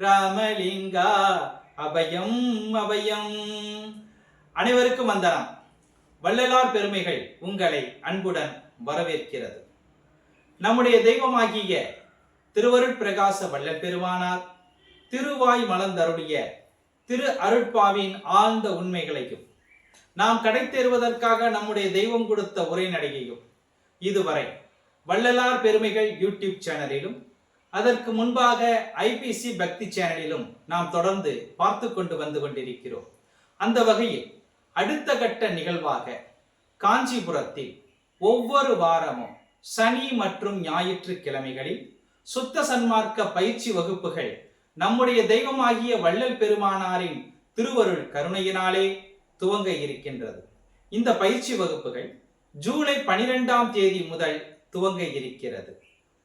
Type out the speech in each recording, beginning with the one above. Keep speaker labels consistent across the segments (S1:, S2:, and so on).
S1: ராமலிங்கா அபயம் அபயம். அனைவருக்கும் வந்தனம். வள்ளலார் பெருமைகள் உங்களை அன்புடன் வரவேற்கிறது. நம்முடைய தெய்வமாகிய திருவருட் பிரகாச வல்ல பெருமானார் திருவாய் மலர்ந்தருடைய திரு அருட்பாவின் ஆழ்ந்த உண்மைகளையும் நாம் கடை தேர்வதற்காக நம்முடைய தெய்வம் கொடுத்த உரைநடையையும் இதுவரை வள்ளலார் பெருமைகள் யூடியூப் சேனலிலும் அதற்கு முன்பாக ஐபிசி பக்தி சேனலிலும் நாம் தொடர்ந்து பார்த்து கொண்டு வந்து கொண்டிருக்கிறோம். அந்த வகையில் அடுத்த கட்ட நிகழ்வாக காஞ்சிபுரத்தில் ஒவ்வொரு வாரமும் சனி மற்றும் ஞாயிற்றுக்கிழமைகளில் சுத்த சன்மார்க்க பயிற்சி வகுப்புகள் நம்முடைய தெய்வமாகிய வள்ளல் பெருமானாரின் திருவருள் கருணையினாலே துவங்க இருக்கின்றது. இந்த பயிற்சி வகுப்புகள் ஜூலை பனிரெண்டாம் தேதி முதல் துவங்க இருக்கிறது.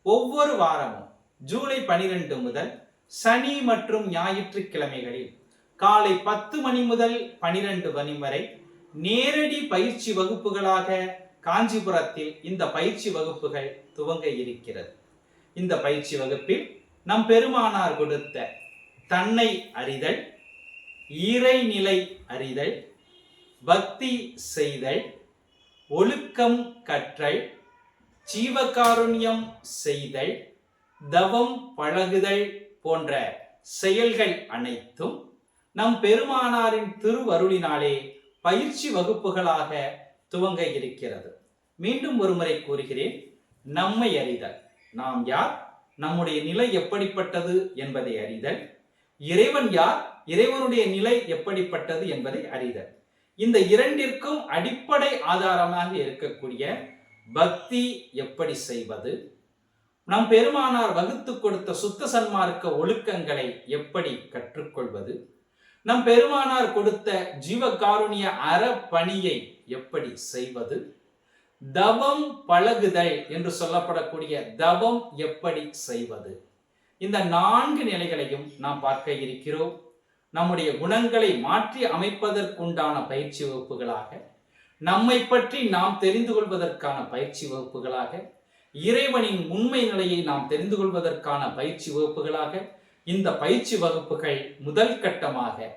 S1: ஒவ்வொரு வாரமும் ஜூலை பனிரெண்டு முதல் சனி மற்றும் ஞாயிற்றுக்கிழமைகளில் காலை பத்து மணி முதல் பனிரெண்டு மணி வரை நேரடி பயிற்சி வகுப்புகளாக காஞ்சிபுரத்தில் இந்த பயிற்சி வகுப்புகள் துவங்க இருக்கிறது. இந்த பயிற்சி வகுப்பில் நம் பெருமானார் கொடுத்த தன்னை அறிதல் இறைநிலை அறிதல் பக்தி செய்தல் ஒழுக்கம் கற்றல் ஜீவகாருண்யம் செய்தல் தவம் பழகுதல் போன்ற செயல்கள் அனைத்தும் நம் பெருமானாரின் திருவருளினாலே பயிற்சி வகுப்புகளாக துவங்க இருக்கிறது. மீண்டும் ஒருமுறை கூறுகிறேன் நம்மை அறிதல். நாம் யார்? நம்முடைய நிலை எப்படிப்பட்டது என்பதை அறிதல். இறைவன் யார்? இறைவனுடைய நிலை எப்படிப்பட்டது என்பதை அறிதல். இந்த இரண்டிற்கும் அடிப்படை ஆதாரமாக இருக்கக்கூடிய பக்தி எப்படி செய்வது? நம் பெருமானார் வகுத்து கொடுத்த சுத்த சன்மார்க்க ஒழுக்கங்களை எப்படி கற்றுக்கொள்வது? நம் பெருமானார் கொடுத்த ஜீவகாருண்ய அறப்பணியை எப்படி செய்வது? தவம் பழகுதல் என்று சொல்லப்படக்கூடிய தவம் எப்படி செய்வது? இந்த நான்கு நிலைகளையும் நாம் பார்க்க இருக்கிறோம். நம்முடைய குணங்களை மாற்றி அமைப்பதற்குண்டான பயிற்சி வகுப்புகளாக நம்மை பற்றி நாம் தெரிந்து கொள்வதற்கான பயிற்சி வகுப்புகளாக இறைவனின் உண்மை நிலையை நாம் தெரிந்து கொள்வதற்கான பயிற்சி வகுப்புகளாக இந்த பயிற்சி வகுப்புகள் முதல் கட்டமாக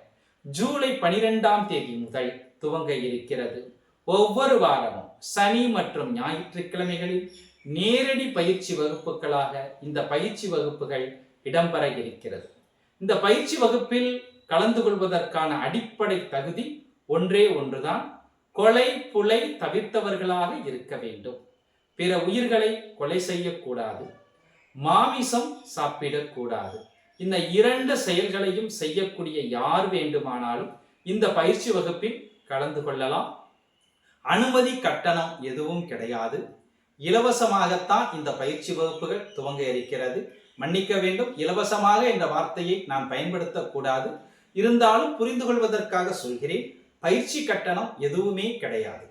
S1: ஜூலை பனிரெண்டாம் தேதி முதல் துவங்க இருக்கிறது. ஒவ்வொரு வாரமும் சனி மற்றும் ஞாயிற்றுக்கிழமைகளில் நேரடி பயிற்சி வகுப்புகளாக இந்த பயிற்சி வகுப்புகள் இடம்பெற இருக்கிறது. இந்த பயிற்சி வகுப்பில் கலந்து கொள்வதற்கான அடிப்படை தகுதி ஒன்றே ஒன்றுதான். கொலை புலை தவிர்த்தவர்களாக இருக்க வேண்டும். பிற உயிர்களை கொலை செய்யக்கூடாது. மாமிசம் சாப்பிடக்கூடாது. இந்த இரண்டு செயல்களையும் செய்யக்கூடிய யார் வேண்டுமானாலும் இந்த பயிற்சி வகுப்பில் கலந்து கொள்ளலாம். அனுமதி கட்டணம் எதுவும் கிடையாது. இலவசமாகத்தான் இந்த பயிற்சி வகுப்புகள் துவங்க இருக்கிறது. மன்னிக்க வேண்டும். இலவசமாக என்ற வார்த்தையை நான் பயன்படுத்தக்கூடாது. இருந்தாலும் புரிந்து கொள்வதற்காக சொல்கிறேன். பயிற்சி கட்டணம் எதுவுமே கிடையாது.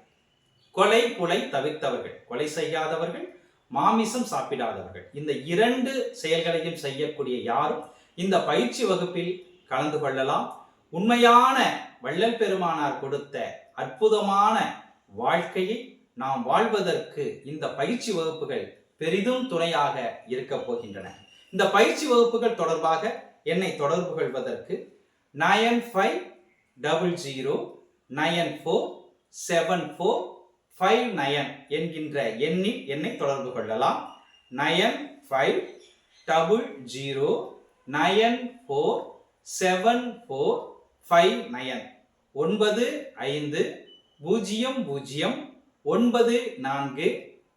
S1: கொலை புலை தவிர்த்தவர்கள். கொலை செய்யாதவர்கள் மாமிசம் சாப்பிடாதவர்கள். இந்த இரண்டு செயல்களையும் செய்யக்கூடிய யாரும் இந்த பயிற்சி வகுப்பில் கலந்து கொள்ளலாம். உண்மையான வள்ளல் பெருமானார் கொடுத்த அற்புதமான வாழ்க்கையை நாம் வாழ்வதற்கு இந்த பயிற்சி வகுப்புகள் பெரிதும் துணையாக இருக்க போகின்றன. இந்த பயிற்சி வகுப்புகள் தொடர்பாக என்னை தொடர்பு கொள்வதற்கு nine five double zero nine four seven four five nine என்கின்ற எண்ணில் என்னை தொடர்பு கொள்ளலாம். Nine five double zero nine four seven four five nine ஒன்பது ஐந்து பூஜ்ஜியம் பூஜ்ஜியம் ஒன்பது நான்கு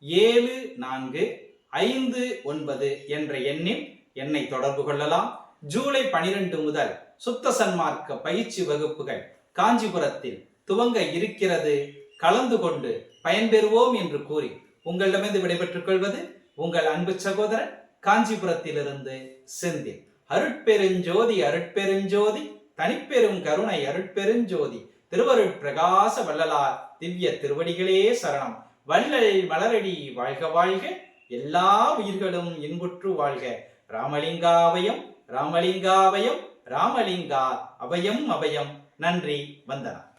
S1: ஏழு நான்கு ஐந்து ஒன்பது என்ற எண்ணில் என்னை தொடர்பு கொள்ளலாம். ஜூலை பனிரெண்டு முதல் சுத்த சன்மார்க்க பயிற்சி வகுப்புகள் காஞ்சிபுரத்தில் துவங்க இருக்கிறது. கலந்து கொண்டு பயன்பெறுவோம் என்று கூறி உங்களிடமிருந்து விடைபெற்றுக் கொள்வது உங்கள் அன்பு சகோதரன் காஞ்சிபுரத்திலிருந்து செந்தில். அருட்பெருஞ்சோதி அருட்பெருஞ்சோதி தனிப்பெரும் கருணை அருட்பெருஞ்சோதி திருவருட் பிரகாச வள்ளலார் திவ்ய திருவடிகளே சரணம். வள்ளல் மலரடி வாழ்க வாழ்க. எல்லா உயிர்களும் இன்புற்று வாழ்க. ராமலிங்காவயம் ராமலிங்காவயம் ராமலிங்கா அபயம் அபயம் நன்றி வந்தனம்.